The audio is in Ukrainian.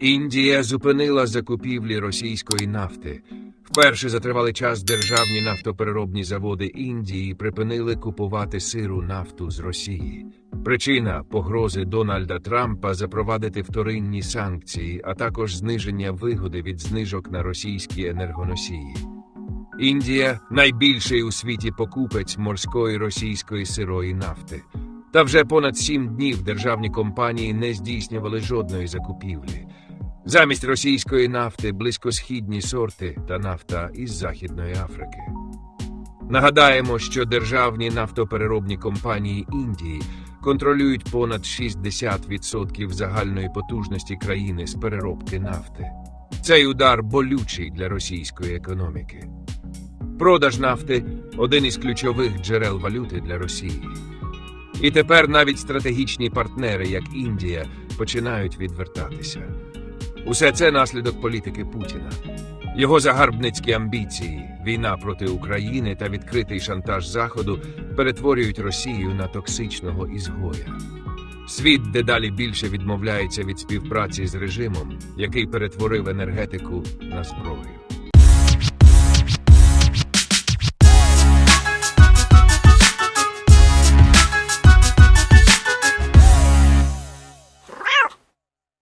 Індія зупинила закупівлі російської нафти. Вперше за тривалий час державні нафтопереробні заводи Індії припинили купувати сиру нафту з Росії. Причина погрози Дональда Трампа запровадити вторинні санкції, а також зниження вигоди від знижок на російські енергоносії. Індія найбільший у світі покупець морської російської сирої нафти. Та вже понад сім днів державні компанії не здійснювали жодної закупівлі. Замість російської нафти близькосхідні сорти та нафта із Західної Африки. Нагадаємо, що державні нафтопереробні компанії Індії контролюють понад 60% загальної потужності країни з переробки нафти. Цей удар болючий для російської економіки. Продаж нафти один із ключових джерел валюти для Росії. І тепер навіть стратегічні партнери, як Індія, починають відвертатися. Усе це наслідок політики Путіна. Його загарбницькі амбіції, війна проти України та відкритий шантаж Заходу перетворюють Росію на токсичного ізгоя. Світ дедалі більше відмовляється від співпраці з режимом, який перетворив енергетику на зброю.